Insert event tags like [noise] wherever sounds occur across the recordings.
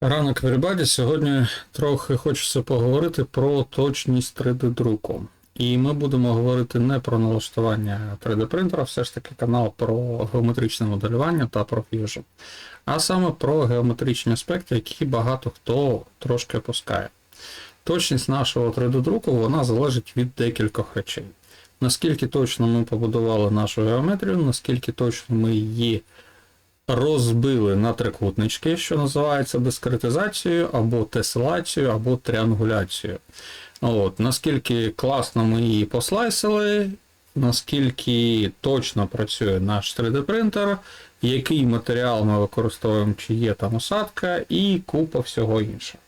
Ранок everybody. Сьогодні трохи хочеться поговорити про точність 3D-друку. І ми будемо говорити не про налаштування 3D-принтера, все ж таки канал про геометричне моделювання та про Fusion, а саме про геометричні аспекти, які багато хто трошки опускає. Точність нашого 3D-друку вона залежить від декількох речей. Наскільки точно ми побудували нашу геометрію, наскільки точно ми її розбили на трикутнички, що називається дискретизацією, або теселацією, або тріангуляцією. От, Наскільки класно ми її послайсили, наскільки точно працює наш 3D-принтер, який матеріал ми використовуємо, чи є там осадка, і купа всього іншого.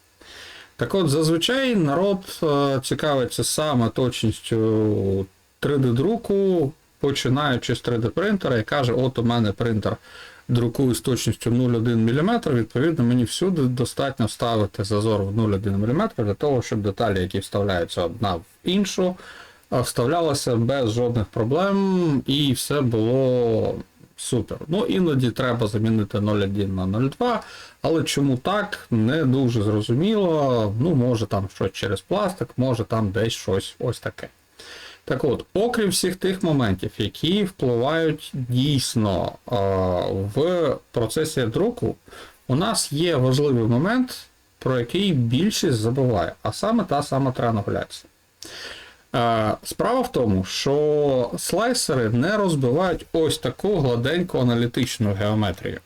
Так от, зазвичай народ е, цікавиться саме точністю 3D-друку, починаючи з 3D-принтера і каже, от у мене принтер друкую з точністю 0,1 мм, відповідно, мені всюди достатньо ставити зазор в 0,1 мм для того, щоб деталі, які вставляються одна в іншу, вставлялися без жодних проблем, і все було супер. Ну, іноді треба замінити 0,1 на 0,2, але чому так, не дуже зрозуміло. Ну, може там щось через пластик, може там десь щось ось таке. Так от, окрім всіх тих моментів, які впливають дійсно в процесі друку, у нас є важливий момент, про який більшість забуває, а саме та сама тріангуляція. Е, справа в тому, що слайсери не розбивають ось таку гладеньку аналітичну геометрію.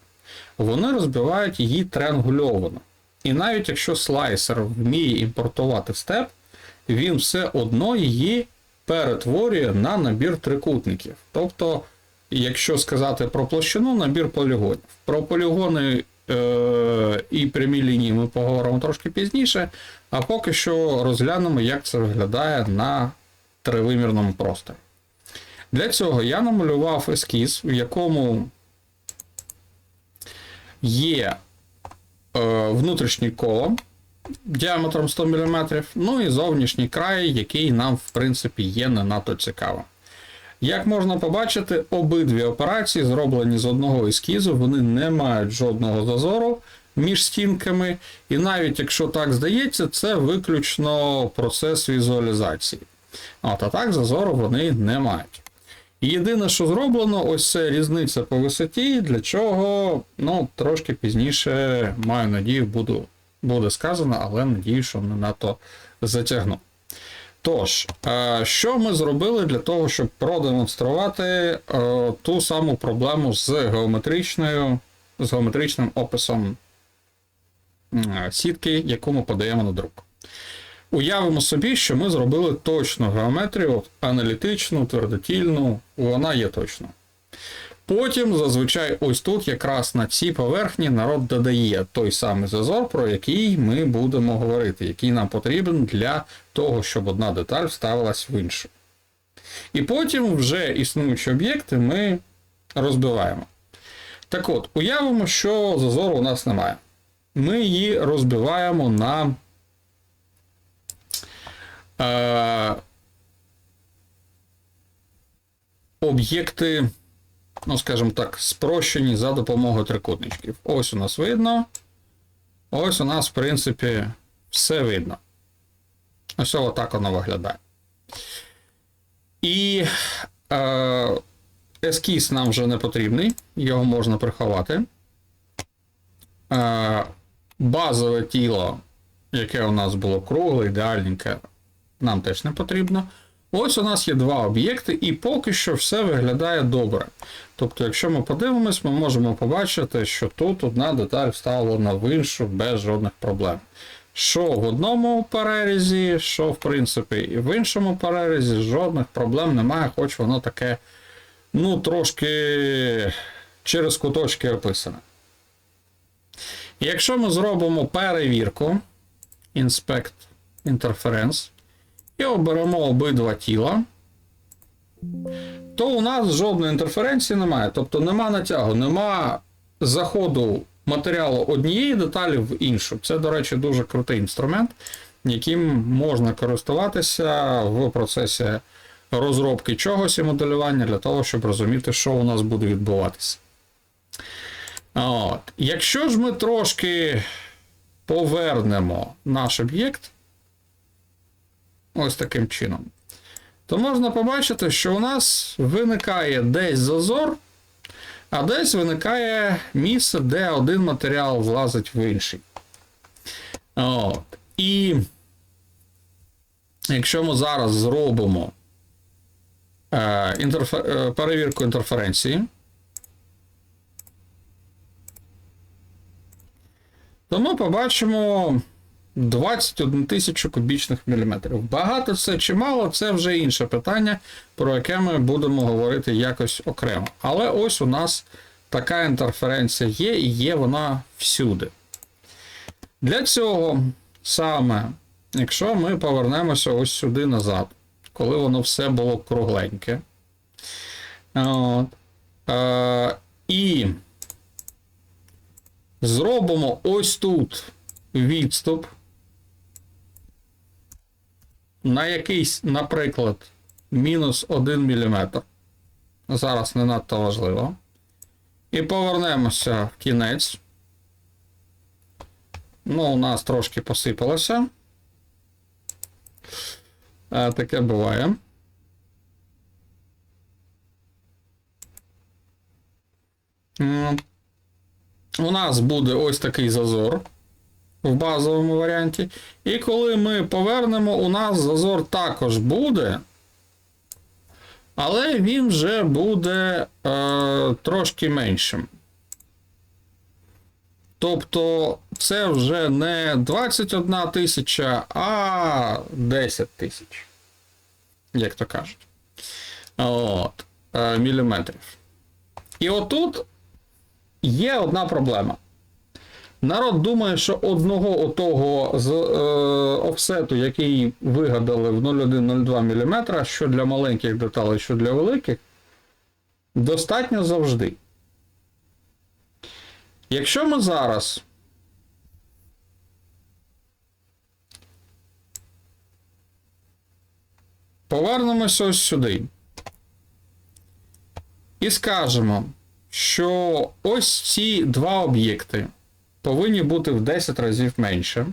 Вони розбивають її триангульовано. І навіть якщо слайсер вміє імпортувати степ, він все одно її перетворює на набір трикутників. Тобто, якщо сказати про площину, набір полігонів. Про полігони е- і прямі лінії ми поговоримо трошки пізніше, а поки що розглянемо, як це виглядає на тривимірному просторі. Для цього я намалював ескіз, в якому є е, внутрішній коло діаметром 100 мм, ну і зовнішній край, який нам, в принципі, є не надто цікавим. Як можна побачити, обидві операції зроблені з одного ескізу, вони не мають жодного зазору між стінками, і навіть якщо так здається, це виключно процес візуалізації. От, а так зазору вони не мають. Єдине, що зроблено, ось це різниця по висоті, для чого ну, трошки пізніше, маю надію, буду буде сказано, але надію, що не надто затягну. Тож, е, що ми зробили для того, щоб продемонструвати е, ту саму проблему з геометричною, з геометричним описом сітки, яку ми подаємо на друк. Уявимо собі, що ми зробили точну геометрію, аналітичну, твердотільну, вона є точно. Потім, зазвичай, ось тут, якраз на цій поверхні, народ додає той самий зазор, про який ми будемо говорити, який нам потрібен для того, щоб одна деталь вставилась в іншу. І потім вже існуючі об'єкти ми розбиваємо. Так от, уявимо, що зазору у нас немає. Ми її розбиваємо на. Е, об'єкти ну, скажімо так, спрощені за допомогою трикутничків. Ось у нас видно. Ось у нас, в принципі, все видно. Ось отак воно виглядає. І е, ескіз нам вже не потрібний, його можна приховати. Е, Базове тіло, яке у нас було кругле, ідеальненьке, нам теж не потрібно. Ось у нас є два об'єкти, і поки що все виглядає добре. Тобто, якщо ми подивимось, ми можемо побачити, що тут одна деталь вставлена в іншу без жодних проблем. Що в одному перерізі, що, в принципі, і в іншому перерізі, жодних проблем немає, хоч воно таке, ну, трошки через куточки описане. Якщо ми зробимо перевірку, Inspect Interference, і оберемо обидва тіла, то у нас жодної інтерференції немає. Тобто нема натягу, нема заходу матеріалу однієї деталі в іншу. Це, до речі, дуже крутий інструмент, яким можна користуватися в процесі розробки чогось і моделювання для того, щоб розуміти, що у нас буде відбуватися. От. Якщо ж ми трошки повернемо наш об'єкт ось таким чином, то можна побачити, що у нас виникає десь зазор, а десь виникає місце, де один матеріал влазить в інший. От. І якщо ми зараз зробимо е, інтерфе, е, перевірку інтерференції, то ми побачимо 21 тисячу кубічних міліметрів. Багато це чи мало, це вже інше питання, про яке ми будемо говорити якось окремо. Але ось у нас така інтерференція є, і є вона всюди. Для цього саме, якщо ми повернемося ось сюди назад, коли воно все було кругленьке. Е, і зробимо ось тут відступ на якийсь, наприклад, мінус 1 мм. Зараз не надто важливо. І повернемося в кінець. Ну, у нас трошки посипалося. А, таке буває. У нас буде ось такий зазор в базовому варіанті. І коли ми повернемо, у нас зазор також буде. Але він вже буде е, трошки меншим. Тобто це вже не 21 тисяча, а 10 тисяч. Як то кажуть. От, е, міліметрів. І отут є одна проблема. Народ думає, що одного отого з е, офсету, який вигадали в 0,1-0,2 мм, що для маленьких деталей, що для великих, достатньо завжди. Якщо ми зараз повернемося ось сюди і скажемо, що ось ці два об'єкти повинні бути в 10 разів менше.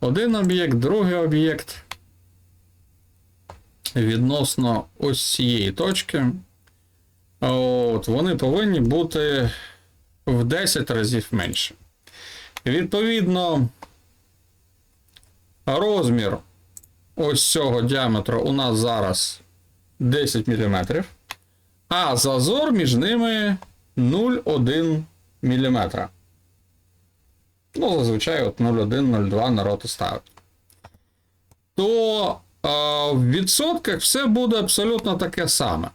Один об'єкт, другий об'єкт відносно ось цієї точки. От, Вони повинні бути в 10 разів менше. Відповідно, розмір ось цього діаметру у нас зараз 10 мм, а зазор між ними 0,1 мм. Ну, зазвичай от 0,1-0,2 народ і ставить. То а, в відсотках все буде абсолютно таке саме.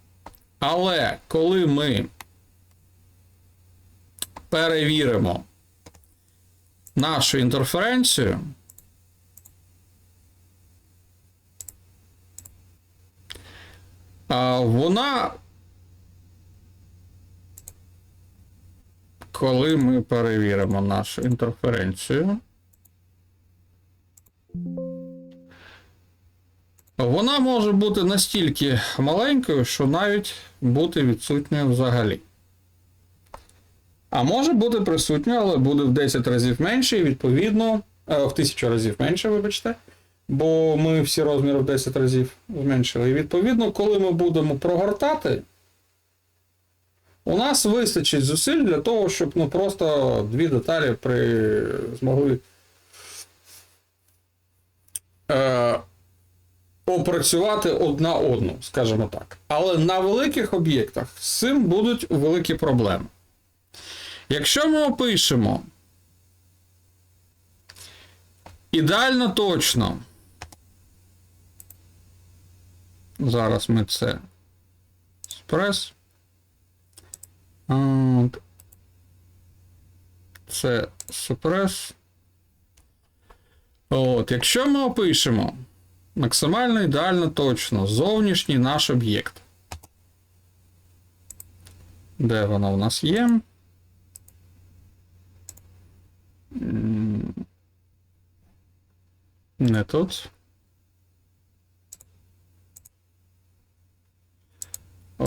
Але коли ми перевіримо нашу інтерференцію, вона. Коли ми перевіримо нашу інтерференцію, вона може бути настільки маленькою, що навіть бути відсутньою взагалі. А може бути присутньою, але буде в 10 разів менше, і відповідно, е, в 1000 разів менше, вибачте. Бо ми всі розміри в 10 разів зменшили. І відповідно, коли ми будемо прогортати, у нас вистачить зусиль для того, щоб ну, просто дві деталі при... змогли е... опрацювати одна одну, скажімо так. Але на великих об'єктах з цим будуть великі проблеми. Якщо ми опишемо ідеально точно, зараз ми це спрес. Це супрес. От, Якщо ми опишемо максимально ідеально точно зовнішній наш об'єкт, де воно в нас є? Не тут.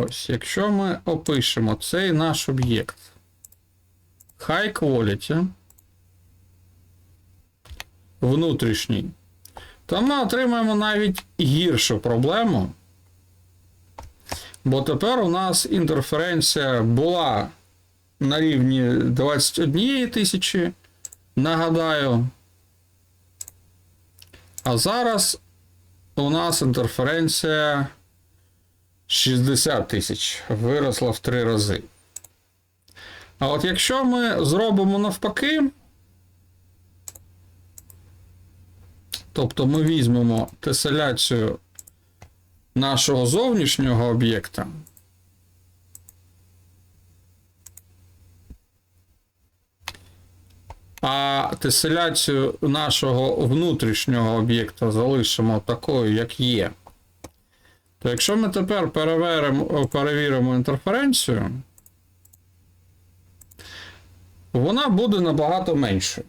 Ось, якщо ми опишемо цей наш об'єкт High Quality, внутрішній, то ми отримаємо навіть гіршу проблему. Бо тепер у нас інтерференція була на рівні 21 тисячі, нагадаю. А зараз у нас інтерференція 60 тисяч виросла в три рази. А от якщо ми зробимо навпаки, тобто ми візьмемо теселяцію нашого зовнішнього об'єкта, а теселяцію нашого внутрішнього об'єкта залишимо такою, як є, то якщо ми тепер перевіримо, перевіримо інтерференцію, вона буде набагато меншою.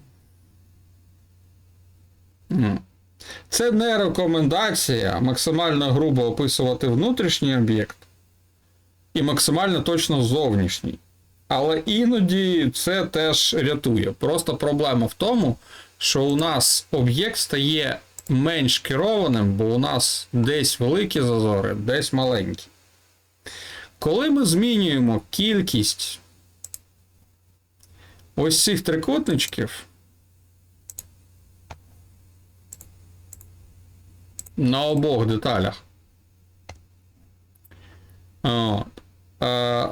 Це не рекомендація максимально грубо описувати внутрішній об'єкт і максимально точно зовнішній. Але іноді це теж рятує. Просто проблема в тому, що у нас об'єкт стає менш керованим, бо у нас десь великі зазори, десь маленькі. Коли ми змінюємо кількість ось цих трикутничків на обох деталях, е,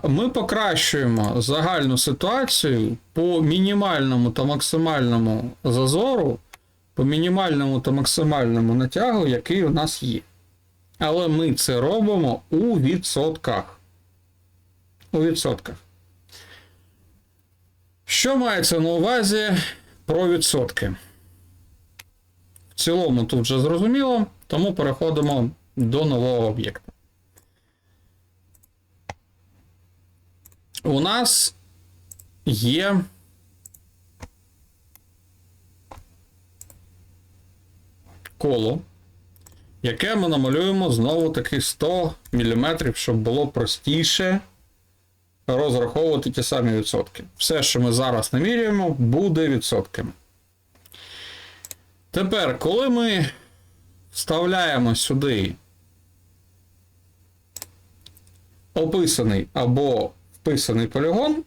ми покращуємо загальну ситуацію по мінімальному та максимальному зазору, по мінімальному та максимальному натягу, який у нас є. Але ми це робимо у відсотках. У відсотках. Що мається на увазі про відсотки? В цілому тут вже зрозуміло, тому переходимо до нового об'єкта. У нас є коло, яке ми намалюємо знову таки 100 мм, щоб було простіше розраховувати ті самі відсотки. Все, що ми зараз намірюємо, буде відсотками. Тепер, коли ми вставляємо сюди описаний або вписаний полігон,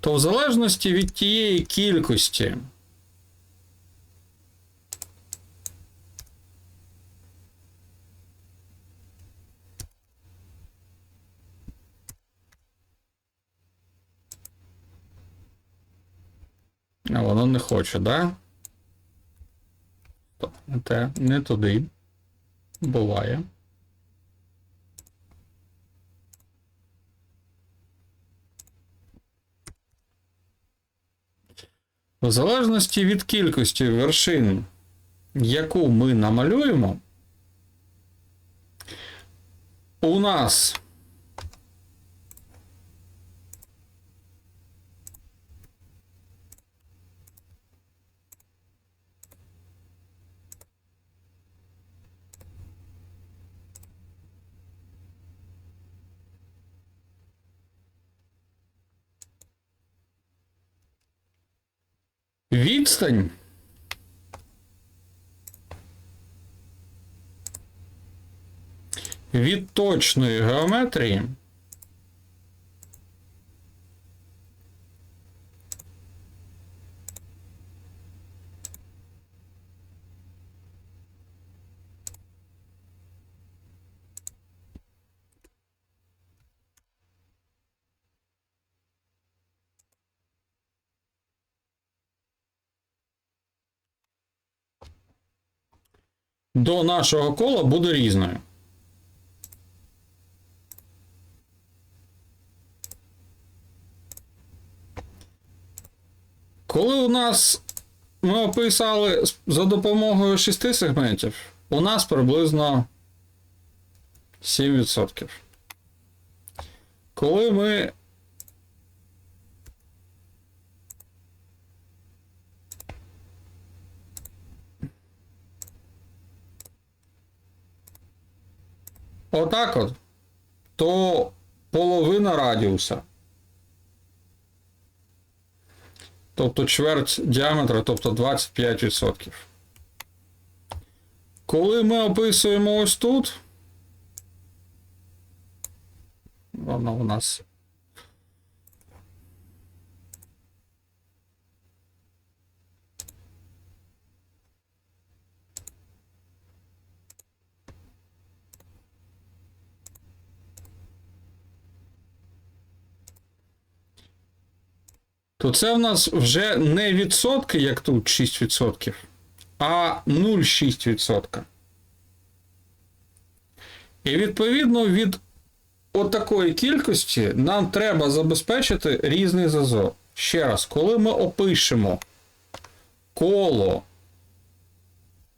то в залежності від тієї кількості А не хоче, да? Те, не туди. Буває. В залежності від кількості вершин, яку ми намалюємо, у нас Відстань. Від точної геометрії до нашого кола буде різною. Коли у нас ми описали за допомогою 6 сегментів, у нас приблизно 7%. Коли ми отак от, то половина радіуса. Тобто чверть діаметра, тобто 25%. Коли ми описуємо ось тут, воно у нас. То це в нас вже не відсотки, як тут 6%, а 0,6%. І відповідно від отакої кількості нам треба забезпечити різний зазор. Ще раз, коли ми опишемо коло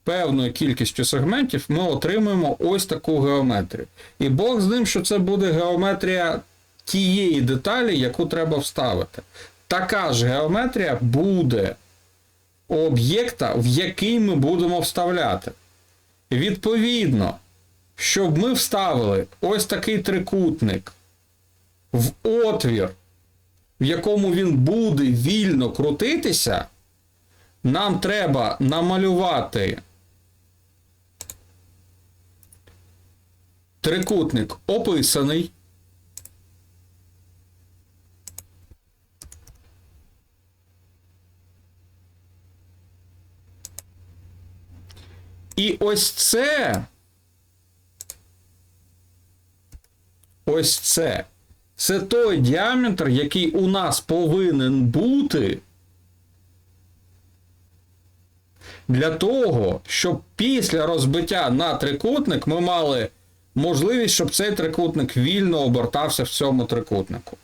певною кількістю сегментів, ми отримуємо ось таку геометрію. І Бог з ним, що це буде геометрія тієї деталі, яку треба вставити. Така ж геометрія буде об'єкта, в який ми будемо вставляти. Відповідно, щоб ми вставили ось такий трикутник в отвір, в якому він буде вільно крутитися, нам треба намалювати трикутник описаний. І ось це. Ось це. Це той діаметр, який у нас повинен бути для того, щоб після розбиття на трикутник ми мали можливість, щоб цей трикутник вільно обертався в цьому трикутнику.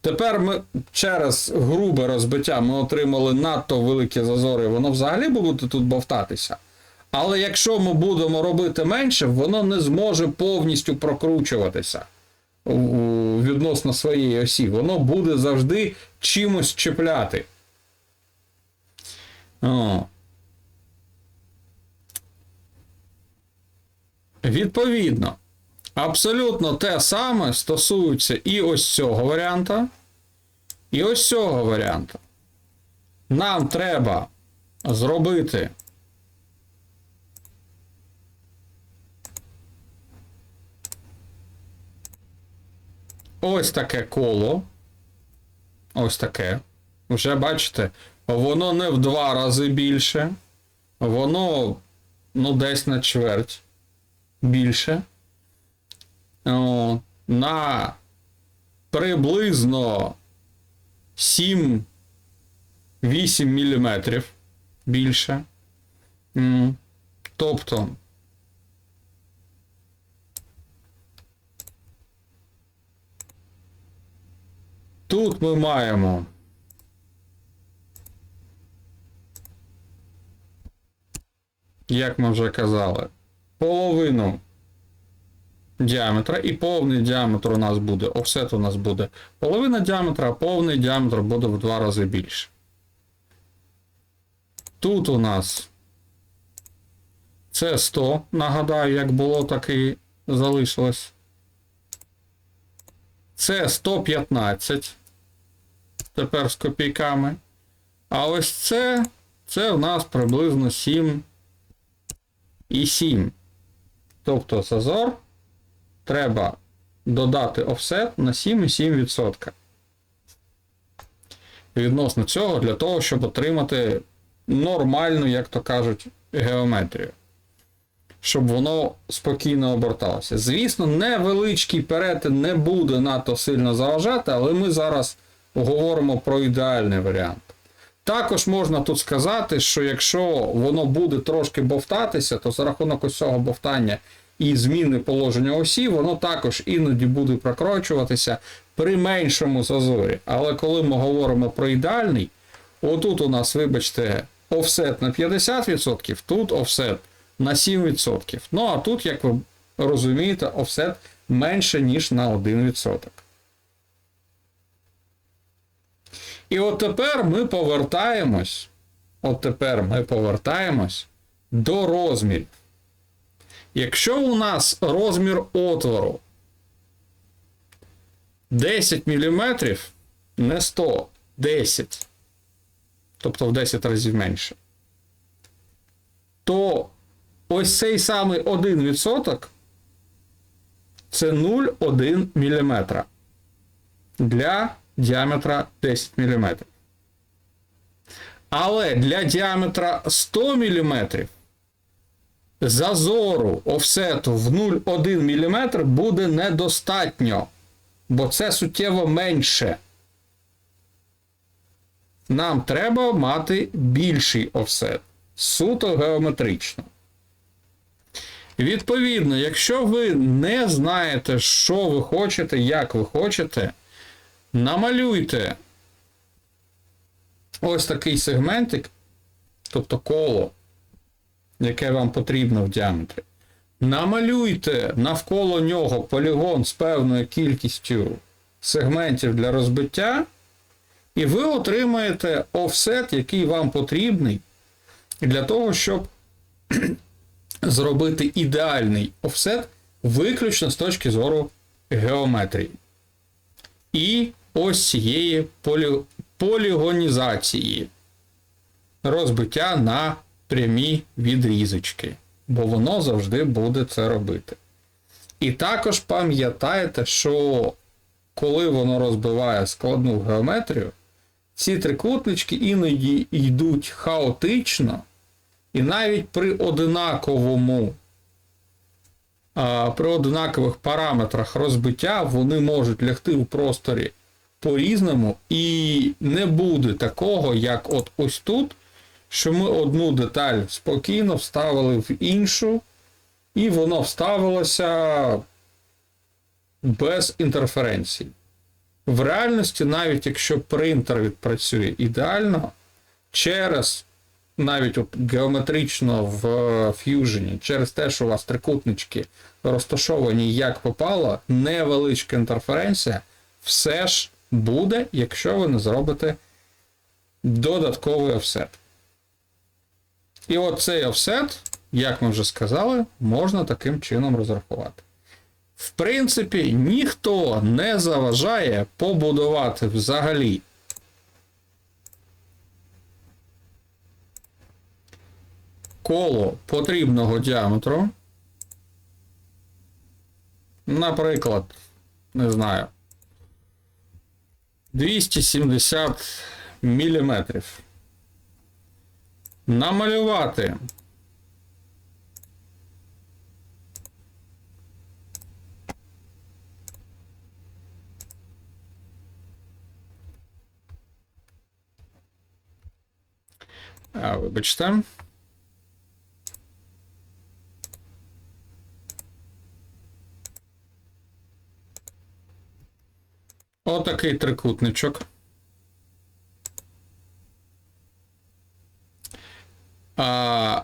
Тепер ми через грубе розбиття ми отримали надто великі зазори, воно взагалі буде тут бовтатися. Але якщо ми будемо робити менше, воно не зможе повністю прокручуватися відносно своєї осі. Воно буде завжди чимось чіпляти. О. Відповідно, абсолютно те саме стосується і ось цього варіанта, і ось цього варіанта. Нам треба зробити ось таке коло. Ось таке. Вже бачите, воно не в два рази більше. Воно, ну, десь на чверть більше. О, на приблизно 7-8 мм більше. Тобто. Тут ми маємо. Як ми вже казали, половину діаметра, і повний діаметр у нас буде, офсет у нас буде половина діаметра, а повний діаметр буде в два рази більше. Тут у нас це 100, нагадаю, як було, так і залишилось. Це 115. Тепер з копійками. А ось це, це у нас приблизно 7 і 7. Тобто зазор треба додати офсет на 7,7%. Відносно цього, для того, щоб отримати нормальну, як то кажуть, геометрію. Щоб воно спокійно оберталося. Звісно, невеличкий перетин не буде надто сильно заважати, але ми зараз говоримо про ідеальний варіант. Також можна тут сказати, що якщо воно буде трошки бовтатися, то за рахунок ось цього бовтання і зміни положення осі, воно також іноді буде прокручуватися при меншому зазорі. Але коли ми говоримо про ідеальний, отут у нас, вибачте, офсет на 50%, тут офсет на 7%. Ну а тут, як ви розумієте, офсет менше, ніж на 1%. І от тепер ми повертаємось. От тепер ми повертаємось до розмірів. Якщо у нас розмір отвору 10 мм, не 100, 10, тобто в 10 разів менше, то ось цей самий 1% це 0,1 мм для діаметра 10 мм. Але для діаметра 100 мм зазору офсету в 0,1 мм буде недостатньо, бо це суттєво менше. Нам треба мати більший офсет, суто геометрично. Відповідно, якщо ви не знаєте, що ви хочете, як ви хочете, намалюйте ось такий сегментик, тобто коло, яке вам потрібно в діаметрі. Намалюйте навколо нього полігон з певною кількістю сегментів для розбиття, і ви отримаєте офсет, який вам потрібний для того, щоб [clears throat] зробити ідеальний офсет виключно з точки зору геометрії. І ось цієї полі... полігонізації розбиття на прямі відрізочки, бо воно завжди буде це робити. І також пам'ятайте, що коли воно розбиває складну геометрію, ці трикутнички іноді йдуть хаотично, і навіть при одинаковому при одинакових параметрах розбиття вони можуть лягти в просторі по-різному, і не буде такого, як от ось тут, що ми одну деталь спокійно вставили в іншу, і воно вставилося без інтерференцій. В реальності, навіть якщо принтер відпрацює ідеально, через навіть от геометрично в Fusion, через те, що у вас трикутнички розташовані як попало, невеличка інтерференція, все ж буде, якщо ви не зробите додатковий офсет. І от цей офсет, як ми вже сказали, можна таким чином розрахувати. В принципі, ніхто не заважає побудувати взагалі коло потрібного діаметру. Наприклад, не знаю, 270 міліметрів. Намалювати А, вибачте. Отакий трикутничок. А,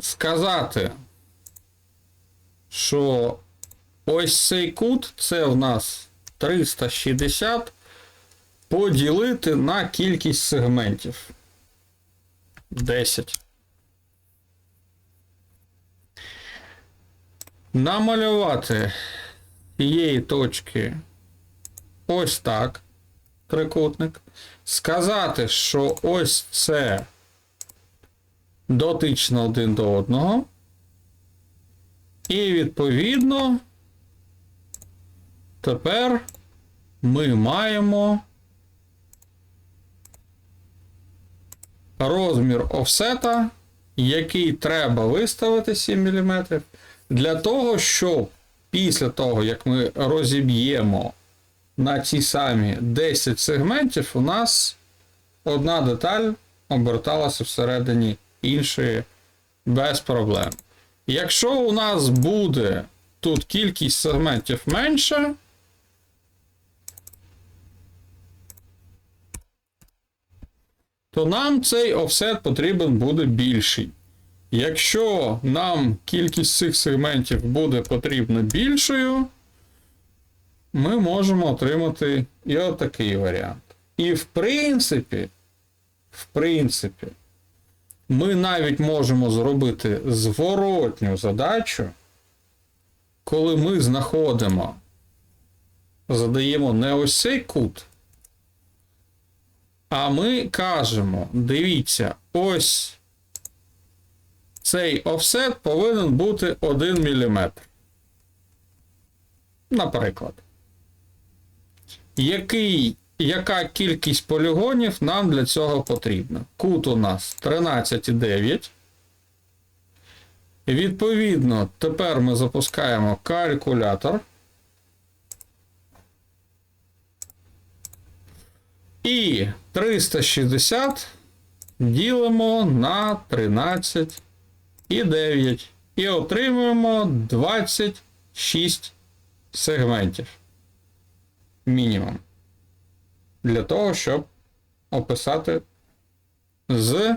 Сказати, що ось цей кут це в нас 360 поділити на кількість сегментів. 10. Намалювати цієї точки ось так. Трикутник. Сказати, що ось це дотично один до одного. І відповідно тепер ми маємо розмір офсета, який треба виставити 7 мм, для того, щоб після того, як ми розіб'ємо на ці самі 10 сегментів, у нас одна деталь оберталася всередині іншої без проблем. Якщо у нас буде тут кількість сегментів менша, то нам цей офсет потрібен буде більший. Якщо нам кількість цих сегментів буде потрібна більшою, ми можемо отримати і отакий варіант. І в принципі, в принципі, ми навіть можемо зробити зворотню задачу коли ми знаходимо, задаємо не ось цей кут, а ми кажемо: дивіться, ось цей офсет повинен бути 1 мм. Наприклад. Який, яка кількість полігонів нам для цього потрібна? Кут у нас 13,9. Відповідно, тепер ми запускаємо калькулятор. І 360 ділимо на 13,9. І отримуємо 26 сегментів. Мінімум. Для того, щоб описати з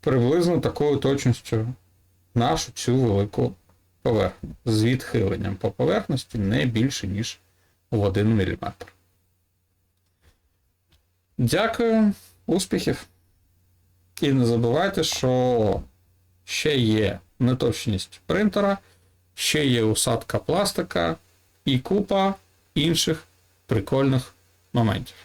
приблизно такою точністю нашу цю велику поверхню. З відхиленням по поверхності не більше, ніж в 1 мм. Дякую, успіхів. І не забувайте, що ще є неточність принтера, ще є усадка пластика і купа інших прикольних моментів.